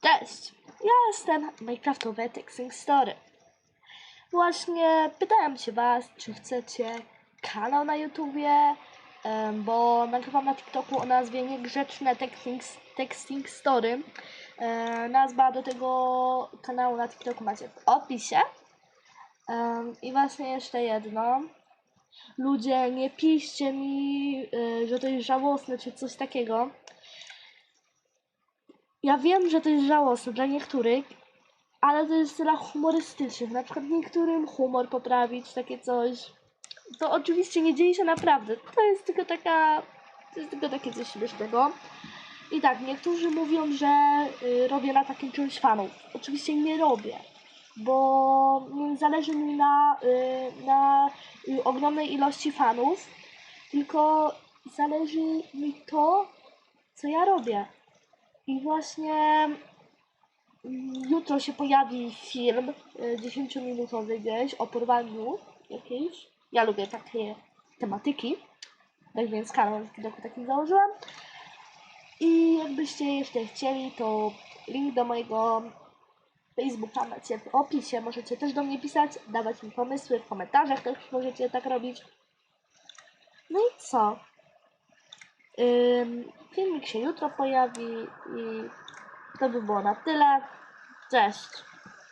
Cześć, ja jestem Minecraftowy Texting Story. Właśnie pytałem się was, czy chcecie kanał na YouTubie, bo nagrywam na TikToku o nazwie Niegrzeczne Texting, texting Story. E, Nazwa do tego kanału na TikToku macie w opisie. I właśnie jeszcze jedno. Ludzie, nie piszcie mi, y, że to jest żałosne, czy coś takiego. Ja wiem, że to jest żałosne dla niektórych, ale to jest dla humorystycznych. Na przykład niektórym humor poprawić, takie coś. To oczywiście nie dzieje się naprawdę. To jest tylko taka. To jest tylko takie coś śmiesznego. I tak, niektórzy mówią, że y, robię na takim czymś fanów. Oczywiście nie robię, bo nie zależy mi na, y, na y, ogromnej ilości fanów, tylko zależy mi to, co ja robię. I właśnie mm, jutro się pojawi film y, 10-minutowy gdzieś o porwaniu jakiejś. Ja lubię takie tematyki. Tak więc kanał na TikToku takim założyłam. I jakbyście jeszcze chcieli, to link do mojego Facebooka macie w opisie. Możecie też do mnie pisać, dawać mi pomysły w komentarzach, też możecie tak robić. No i co? Filmik się jutro pojawi i to by było na tyle. Cześć!